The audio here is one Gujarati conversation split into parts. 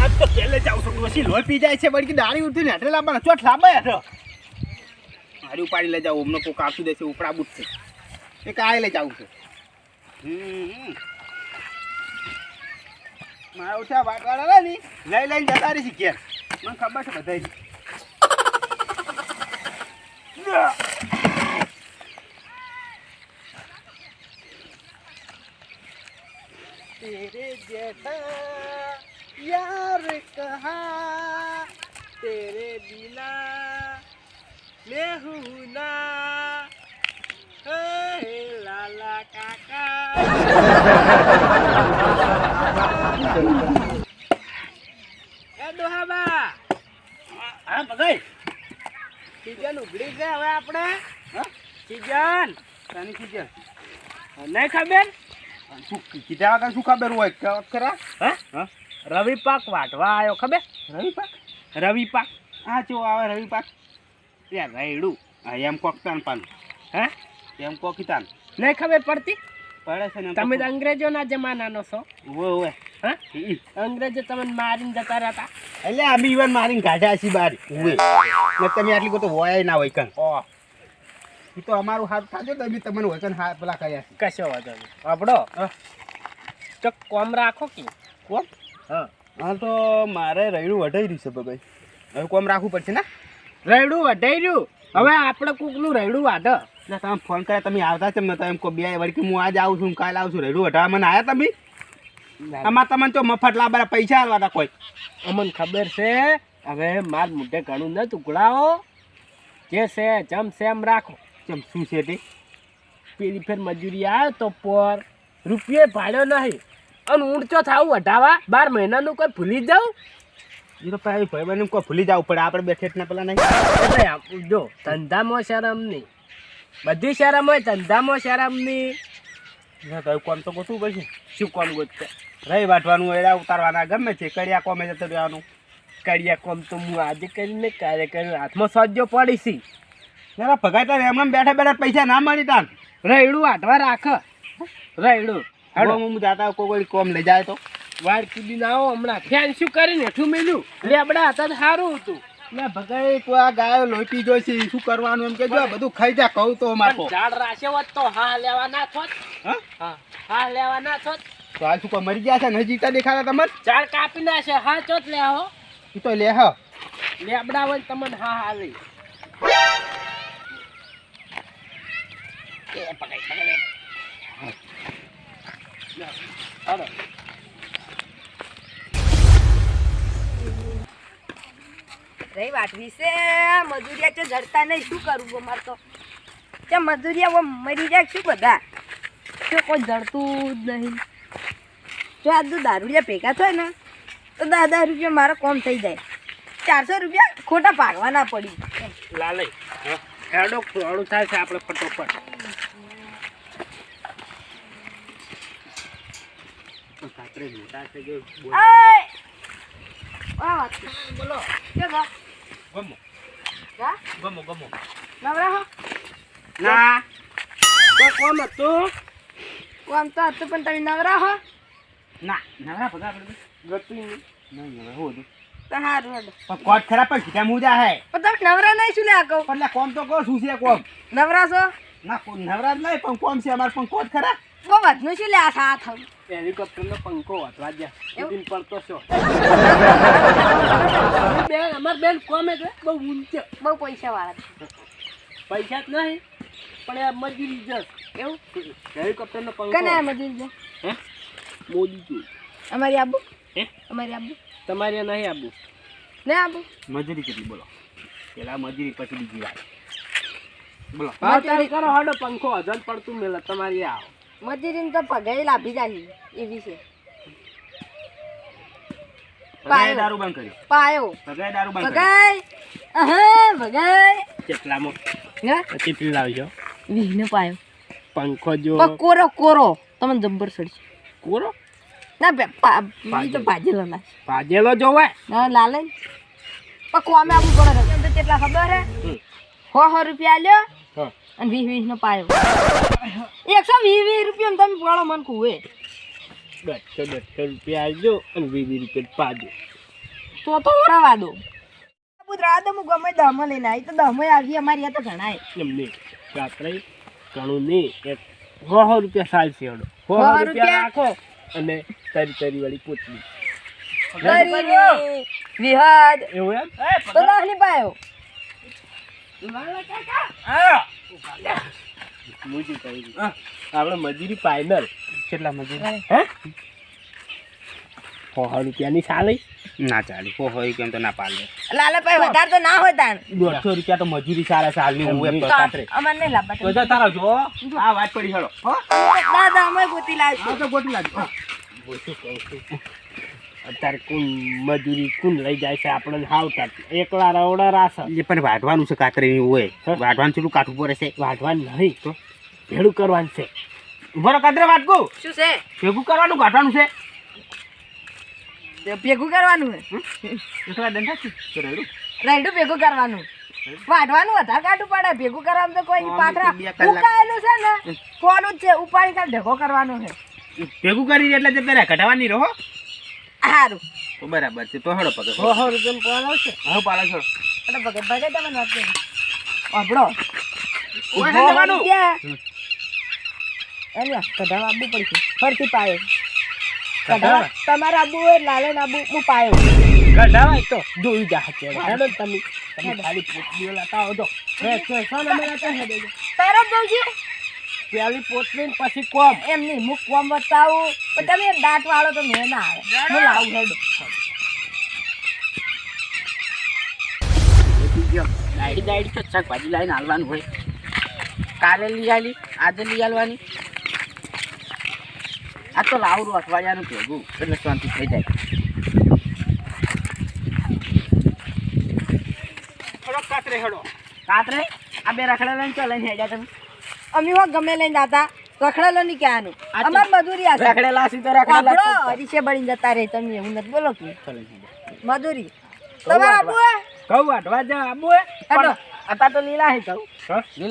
આજ તો પેલે જાઉં છું ડોસી લોહી પી જાય છે વળી દાળી ઉઠી ને હેઠે લાવવાના ચોટ લાંબા હેઠો મારી ઉપાડી લઈ જાવ અમને કોક આપી દેશે ઉપડાબુટ છે એ કાંઈ લઈ જાઉં છું હમ મારા ઓછા વાટવાળા આવે ને લઈ લઈને જતા રહી ઘેર મને ખબર છે બધાય तेरे जैसा यार कहा तेरे बिना मैं हूँ ना हे लाला काका એ ડોહાબા હા બગાઈ સીઝન ઉઘડી છે હવે આપણે હા સીઝન તાની સીઝન નહીં ખબર શું કીધા વગર શું ખબર હોય કહો ખરા હા રવિ પાક વાટવા આવ્યો ખબર? રવિ પાક? રવિ પાક. હા જો આવે રવિ પાક. ત્યાં રાયડું હા એમ કોક તાન પાન. હે? એમ કોકિતાન નહીં ખબર પડતી? પડે છે ને તમે અંગ્રેજોના જમાનાનો છો. ઓવે ઓવે હા? અંગ્રેજો તમને મારીને જતા રહેતા? એટલે અમે ઈવન મારીને કાઢ્યા છીએ બાર. ઓવે ને તમે આટલી બધું હોય ના હોય કન ઓ એ તો અમારું હાથ થાજો તો બી તમને હોય હા પેલા કયા કશો વાંધો નહીં. આપડો તો કોમ રાખો કે? કોમ? હા. હા તો મારે રૈડું વઢાઈ રહ્યું છે ભાઈ હવે કોમ રાખવું પડશે ને? રૈડું વઢાઈ રહ્યું. હવે આપણે કોકનું રૈડું વાઢ. ના તમે ફોન કર્યા તમે આવતા છે ને તમે કહો બે વળકી હું આજ આવું છું કાલે આવું છું. રૈડું વઢાવા મને આવ્યા તમે? આમાં તમને તો મફત લાવવાના પૈસા આલવાના કોઈ. અમને ખબર છે હવે માર મોઢે ઘણું ન ટુકડાઓ જે છે જમ સેમ રાખો. જેમ શું છે તે? પેલી ફેર મજૂરી આવે તો પર રૂપિયે ભાડ્યો નહીં. અને ઊંચો થાવું વઢાવા બાર મહિનાનું કોઈ ભૂલી જાઉં? એ તો ભાઈ ભાઈ બહેન કોઈ ભૂલી જવું પડે આપણે બેઠે જ ને પેલા નહીં. એટલે જો ધંધામાં શરમ નહીં બધી શરમ હોય ધંધામાં શરમ નહીં ના તો કોમ તો ગોઠવું પડશે. શું કોમ ગોતશે રહી વાટવાનું એડા ઉતારવાના ગમે છે કડિયા કોમે જતું રહેવાનું. કડિયા કોમ તો હું આજે કરીને કાર્ય કર્યું હાથમાં સજ્જો પડીશી. જરા ભગાતા એમ એમ બેઠા બેઠા પૈસા ના મળી તાન. રૈડું આટવા રાખ. રૈડું હેડો. હું જાતા કોઈ કોમ લઈ જાય તો? વાળ કુદી ના આવો હમણાં ફેન શું કરીને હેઠું મેલ્યું? લેબડા હતા સારું હતું. ના ભગાઈ તો આ ગાયો લોટી જોઈશે જોઈ છે શું કરવાનું એમ કેજો બધું ખાઈ જા કહું તો મારો ઝાડ રાશે હોત તો હા લેવા ના થોત. હા? હા હા લેવા ના થોત. તો આ શું મરી ગયા છે ને જીતા દેખાતા તમને ઝાડ કાપી ના છે હા ચોત લે હો. એ તો લે હો. લેબડા હોય તમને હા હા લઈ. એ પકડ પકડ. હાલો રહી વાત વિશે મજૂરિયા તો જડતા નહીં. શું કરવું અમારે તો ત્યાં મજૂરિયા મરી જાય શું બધા. તો કોઈ જડતું જ નહીં. જો આ તો દારૂડિયા ભેગા થાય ને, તો દસ રૂપિયા મારો કોમ થઈ જાય. ચારસો રૂપિયા ખોટા ભાગવાના પડી. લાલે. હેડો, ખોડું થાય છે આપણે ફટોફટ. નવરા ના કોમ હતું કોમ તો હતું પણ તમે નવરા ના નવરા ભગા નહીં હવે હું કોટ ખરાબ પણ મુજા હે પણ તમે નવરા નહીં શું આ એટલે કોમ તો કહો શું છે કોમ નવરા છો ના કો- નવરાજ નહીં, પણ કોમ છે? અમારે પણ કોટ ખરા? બહુ વધનું શું લે આ સાથ? હેલિકોપ્ટરનો પંખો વાંચવા દે એવું? ઉડીને પડતો છો. બેન અમાર બેન કોમે છે બહુ ઊંચે. બહુ પૈસા વાળા છે. પૈસા જ નહીં પણ એ મજૂરી જસ એવું? હેલિકોપ્ટરનો કને પંખો મજૂરી છે? હે? મોદી જોઈ અમારી આબુ? હે? અમારી આબુ? તમારે નહીં આબુ. ને આબુ? મજૂરી કેટલી બોલો. પેલા મજૂરી પછી બીજી વાત. બોલો. કરો હાડો પંખો હજન પડતું મેલે તમારી આવો. મજૂરી તો પગાઈ લાભી જાય એવી છે. ભગાઈ દારૂ બંધ કર્યો. પાયો. ભગાઈ દારૂ બંધ કર્યો. અહે ભગાઈ કેટલામાં? હે? કેટલી લાવજો. વીનો પાયો. પંખો જો. કોરો કોરો. તમને જબ્બર સડશે. કોરો? ના બે તો ભાજેલો ના ભાજેલો જોવાય ના લાલે. પણ કોમે આવું પડે. કેટલા ખબર હે? હો હો રૂપિયા આલ્યો. હા અને વીસ વીસ નો પાયો. એકસો વીસ વીસ રૂપિયા તમે પડો મન કુએ દોઢસો દોઢસો રૂપિયા આવજો અને વીસ વીસ રૂપિયા પાજો તો તો ઓરાવા દો. પુત્ર તો હું ગમે દહમાં લઈને આવી. તો દહમાં આવી અમારી આ તો ઘણાય. એમને રાત્રે ઘણું નહીં એક સો રૂપિયા સાલ છે એનો સો સો રૂપિયા રૂપિયા? રાખો અને તરી તરી વાળી પોતલી કરી વિહદ. એવું એમ? તો દહ પાયો. આપણે મજૂરી ફાઈનલ કેટલા મજૂરી? હે. સો રૂપિયાની સાલી. ના ચાલી હોય કેમ તો ના પાડે. લાલાભાઈ વધારે તો ના હોય તાણ. દોઢસો રૂપિયા તો મજૂરી ચાલે સાલની હું અમાર નહીં તારા જો. આ વાત પડી હેડો દાદા અમે ગોતી તો અત્યારે કુન મજૂરી કુન લઈ જાય છે આપણે હાવતા એકલા રવડા રાસા એ પણ વાઢવાનું છે કાતરે હોય. વાઢવાનું છેટલું કાઠું પડે છે. વાઢવાનું નહીં. તો? ભેડું કરવાનું છે. ઊભો રહો કાતરે વાટકું શું છે? ભેગું કરવાનું કાઢવાનું છે. ભેગું કરવાનું રાઈડું ભેગું કરવાનું. વાઢવાનું વધારે કાઢું પડે. ભેગું કરવાનું તો કોઈ પાથરા ઉકાયેલું છે ને કોનું જ છે. ઉપાડી કાઢ ભેગો કરવાનો છે. ભેગું કરી એટલે જતા રહ્યા કઢાવાની રહો. સારું બરાબર છે. તો હેડો પગે. હો હો રૂપિયાનું પાલો છે હો પાલો છો એટલે પગે ભગત તમે વાત કરી. અભડો ઊભો જવાનું. એલિયા કઢાવા આવવું પડશે. ફરતી પાયો. કઢાવા? તમારા આબુ એ લાલન આબુ હું પાયો. કઢાવા તો જોઈ જા છે હેડો તમે. તમે ખાલી પોટલીઓ લાતા આવો તો હે છે સો નંબર આતા હે દેજો તારા જ જવું છે પેલી પોટલી પછી કોમ? એમ નહીં હું કોમ બતાવું પણ તમે એમ દાંત વાળો તો મેં ના આવે. હું લાવું હેડો. ડાયડી ડાયડી તો શાકભાજી લાવીને હાલવાનું હોય. કાલે લઈ આલી આજે લઈ આલવાની. આ તો લાવરું અઠવાડિયાનું ભેગું. એટલે શાંતિ થઈ જાય. કાતરે હેડો. કાતરે? આ બે રખડા લઈને ચાલે હેડ્યા તમે? અમે હો ગમે લઈને જાતા રખડેલો નહીં ક્યાંનું અમાર મજૂરી આ રખડેલા સી તો રખડેલા હરીશે બળીને જતા રહે તમે હું નથી બોલો કે. મજૂરી. તમારા આબુ હે? કહું વાટવા જા આબુ હે? હેડો. તો લીલા હે કહું.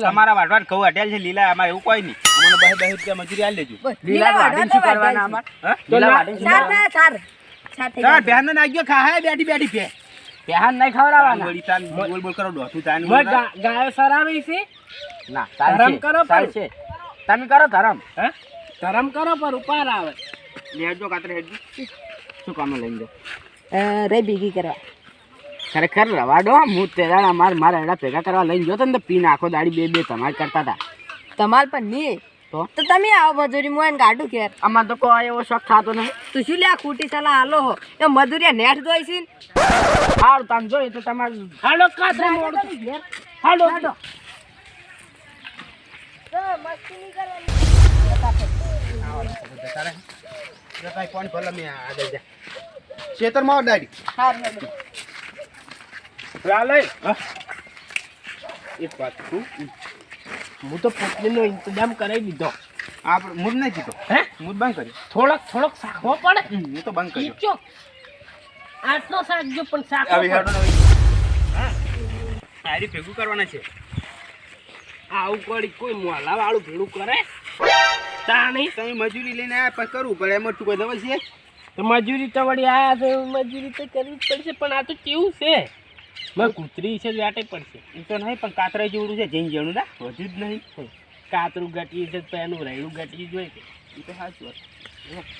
અમારા વાટવાટ કહું અટેલ છે લીલા અમારે એવું કોઈ નહીં. અમને બહે બહે રૂપિયા મજૂરી આલી લેજો લીલા લીલા શું કરવાના અમાર? લીલા ના- વાટીને શું સાર ના, સાર. સાર થઈ ને જાય. ખાહે બેઠી બેઠી પે બેહાન નહીં ખવડાવવાના. બોલ બોલ કરો દોઢું તાન ગાયો સરાવી છે? ના ધરમ કરો પણ. ચાલશે તમે કરો ધરમ. હે? ધરમ કરો પર ઉપાર આવે. લેજો કાતરે હેજો શું કામ લઈને દો રે બીગી કરવા. ખરેખર રવાડો હું તે દાડા માર મારા એડા ભેગા કરવા લઈને જો તને પી નાખો આખો દાડી બે બે તમારે કરતા હતા. તમાર પણ નહીં. તો? તો તમે આવો મજૂરી મોય ગાડું ઘેર. આમાં તો કોઈ એવો શોખ થતો નહીં. તું શું લ્યા ખોટી સલાહ હાલો હો. એ મજૂરિયા નેટ જોઈ છે ને? તમે જોઈએ તો તમારે હાલો કાતરે મોડું હાલો. હાલો. તો માં ડાડી કરવાની. કોણ ભલે મેં આગળ જા ખેતરમાં દાડી હારું, હેડો. લાલે એક વાત કહું હું તો પોટલીનો ઇંતજામ કરાવી દીધો આપણે મૂડ નહીં કીધો હે મૂડ બંધ કર્યો થોડોક થોડોક શાખવો પડે હું તો બંધ કર્યો આટલો શાકજો પણ આવી પડે હેડો હા આરી ભેગું કરવાના છે આવું પડી કોઈ મોલા વાળું ભેડું કરે? તા નહીં. તમે મજૂરી લઈને આયા પણ કરવું પડે એમાં તું કોઈ દવા છે? તો મજૂરી તો વળી આયા છે મજૂરી તો કરવી જ પડશે પણ આ તો કેવું છે? મેં કૂતરી છે વાટે પડશે. એ તો નહીં પણ કાતરા જેવડું છે જૈન જેવડું ના? વધુ જ નહીં. કાતરું ઘટી છે તો એનું રૈડું ઘટી જ જોઈએ છે એ તો સાચું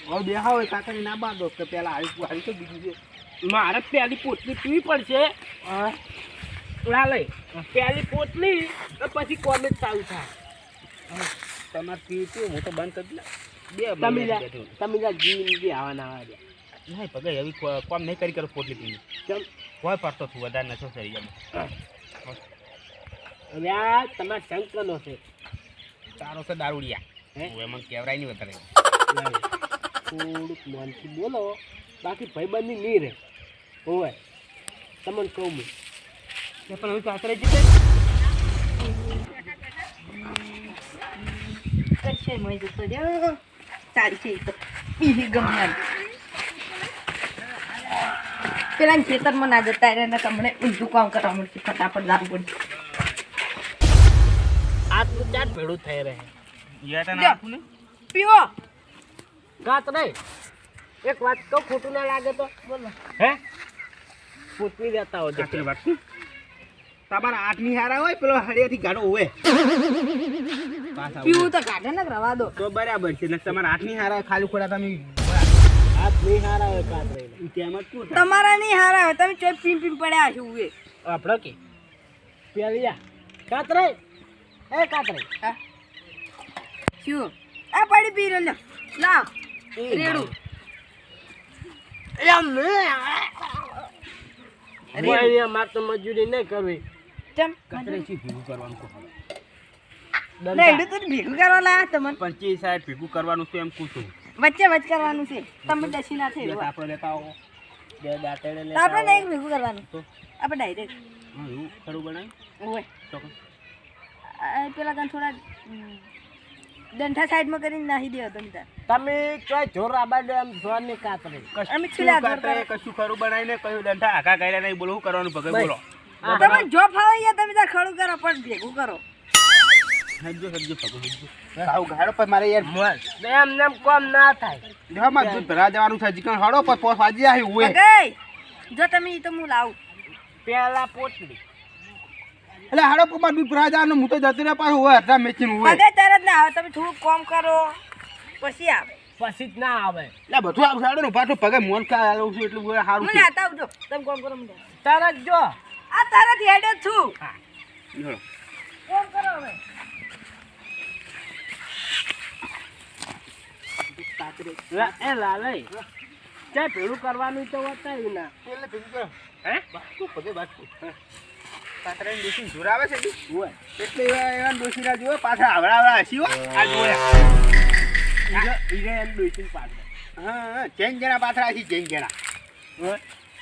હવે બેહા હોય કાતરી ના બાંધો તો પહેલાં આવી હારી તો બીજું છે. મારે પહેલી પોટલી પીવી પડશે. લાલે. પહેલી પોતલી તો પછી કોલેજ ચાલુ થાય. તમારે પીવું પીવું હું તો બંધ કરી દઉં. બે તમે મહિના જા બેઠો. તમે જા જીંદગી આવા ના આવા દે નહીં પગાઈ હવે કોમ નહીં કરી કરો પોટલી પીવી. ચમ. કોઈ પડતો છું વધારે નશો થઈ જાય હવે આ તમારા શંકરનો છે. તારો છે દારૂડિયા. હે? એમાં કેવરાય નહીં વધારે. થોડુંક મનથી બોલો. બાકી ભાઈબંધી નહીં રહે. હોય તમને કહું પણ હવે કાતરા જશે કરશે મોય જતો રહ્યો. સારી છે તો. બીજી ગમે પેલા ખેતરમાં ના જતા રહે તમને ઊંધું કામ કરવા મળશે ફટાફટ જવું પડશે આટલું ચાર ભેડું થઈ રહે. પીવો. ગાત નહીં. એક વાત કહું ખોટું ના લાગે તો. બોલો. હે? પૂછવી દેતા હોય તમારા આટલી હારા હોય પેલો હળિયાથી ગાડો હોય પીવું તો કાઢે ને રવા દો. તો બરાબર છે તમારે તમારા આઠની હારા ખાલી ખોડા તમે? તમારા નહીં હારા હોય તમે ચોઈ પીમ પીમ પડ્યા છો ઉવે. આપણે કે? પેલિયા. કાતરે? એ કાતરે. હા? શું? આ પડી પી રહ્યો લાવ. રેડું. એમ નહીં મારે તો મજૂરી નહીં કરવી ચમ કાતરે શી ભેગું કરવાનું કહો દંડા. રેડું તો ભેગું કરવા લાયા તમને પંચી સાહેબ ભેગું કરવાનું છે એમ પૂછું વચ્ચે વચ કરવાનું છે. તમે દસી ના થઈ રહ્યો આપણે લેતા આવો. બે દાંતેડે લેતા આપણે નહીં ભેગું કરવાનું. તો? આપણે ડાયરેક્ટ હું એવું ખરું બનાવી ઓય પેલા કાન થોડા દંઠા સાઈડમાં કરીને નાહી દેવો તમે તમે ચોય જોર આબાડે એમ જોરની કાતરે અમે છીલા કાતરે કશું ખરું બનાવીને કયું દંઠા આખા કર્યા નહીં? બોલો શું કરવાનું? ભગત બોલો. તમે જો ફાવે યા તમે તાર ખડું કરો પણ ભેગું કરો. હજુ હજુ હજુ. આવું ગાડો પર મારે યાર. મોલ. એમ નેમ કોમ ના થાય. દેવામાં દૂધ ભરા જવાનું છે જીકણ હડો પર પોસ વાજી આવી ઉએ જો તમે ઈ તો હું લાવું. પેલા પોટલી. એટલે હાડો પર મારે દૂધ ભરા જવાનું હું તો જતી રહે પાછું હોય હતા મેચીન હોય પગે તરત ના આવે તમે થોડું કોમ કરો પછી આવે. પછી જ ના આવે. એટલે બધું આમ સાડો ને પાછું પગે મોન કા છું એટલું સારું મને આવજો તમે કોમ કરો તરત જો. આ તરત હેડે જ છું હેડો. કરો હવે લા- એ લાલય ચા પેલું કરવાનું તો બતાવ્યું ના એટલે ભેગું કરો. હે બાટકું, પગે બાટકું. હા. કાતરાની ડોશીને જોર છે હોય એટલે એવા એવા ડોશીના જુઓ, પાછા આવડા આવડા હસી આ જોયા. ઈરે ઈરે એમ ડોસીને પાડે હા, હા, જૈન જણા પાછળ હસી, જૈન જણા.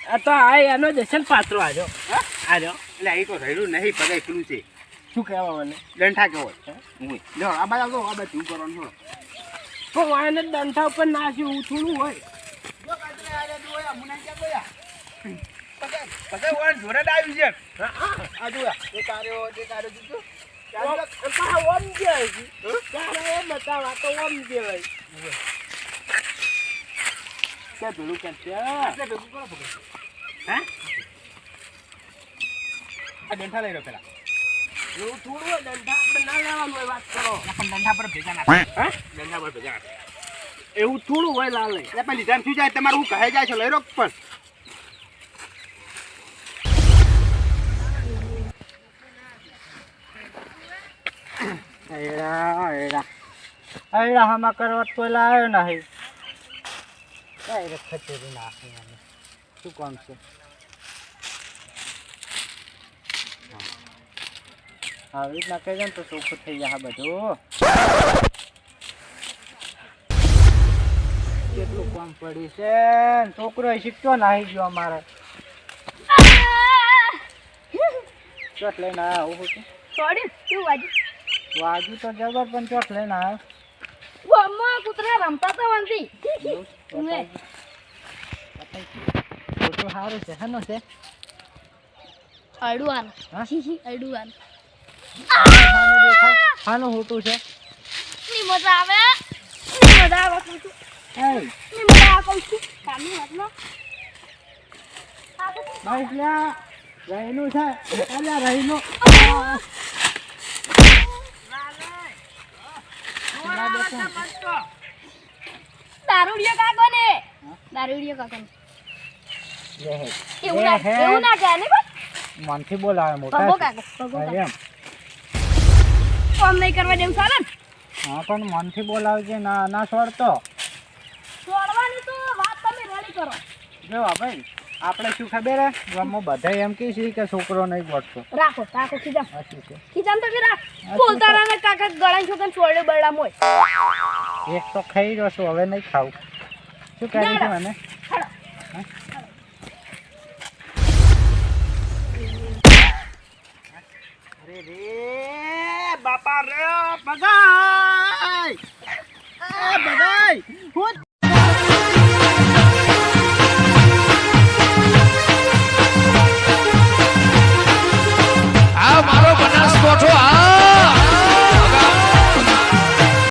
આ તો આ એનો જશન પાત્રો આજો હા? આજો એટલે એ તો રહેલું નહીં, પગે પેલું છે. શું કહેવા મને ડંઠા કેવો? હું આ બાજુ આવજો, આ બાજુ શું કરવાનું થોડો. તો વાયને દંઠા ઉપર નાખ્યું હું થોડું હોય જો કાતરે જોયા, મુનાઈ જોયા? પગે, જોડે જ છે. આ જોયા, એક આર્યો, એક આર્યો દીધો. ચાલો. ઓમ કહેવાય ત્યારે ઓમ બતાવા તો ઓમ કહેવાય કે પેલું કરશે હે આ ડંઠા લઈ રહ્યો પેલા. એવું થોડું આપણે ના લેવાનું હોય વાત કરો. પણ ડંઠા પર ભેગા નાખે. હે? ડંઠા પર ભેગા નાખે. એવું થોડું હોય લાલે એટલે પણ લીધા શું જાય તમારું હું કહે જાય છે લઈ રો પણ. એડા એડા. એડા હમા કરવા તો કોઈ લાવ્યો નહીં. ડાયરેક્ટ ખચેરી નાખી શું કામ છે? આવી રીતના દે ને તો ચોખ્ખું થઈ જાય બધું. કેટલું કામ પડ્યું છે છોકરો શીખતો નાહી ગયો અમારે. ચોટ લઈને આવ્યા આવું છું. વાજી તો જબર પણ ચોટ લઈને આવ્યો કૂતરા રમતા તો વાંધી. સારું છે. હેનો છે? અડુઆન હા? અડુઆન ખાનું હોતું છે. ની મજા આવે? ની મજા આવે કહું છું એ ની મજા આવે કહું છું. કાની વાતમાં ભાઈ લ્યા રહીનું છે. અલ્યા રહીનું. દારૂડિયો કાકો ને? દારૂડિયો કાકો એવું ના. એવું ના કહે ને મનથી બોલાવે મોટા કાકો કાકો. એમ. કોમ નહીં કરવા દેવું ચાલે ને? હા પણ મનથી બોલાવજે ના ના છોડતો. છોડવાની તો વાત તમે રેડી કરો. જો ભાઈ આપણે શું ખબર ગામમાં બધા એમ કે છે કે છોકરો નહીં ગોઠતો. રાખો રાખો ખીજામ ખીજામ તો કે રાખ. બોલતા રહે કાકા ગળા છોકરા છોડે બળડા મોય એક તો ખાઈ રહ્યો છું હવે નહીં ખાવું. શું કહે છે મને? બગાઈ એ બગાઈ હું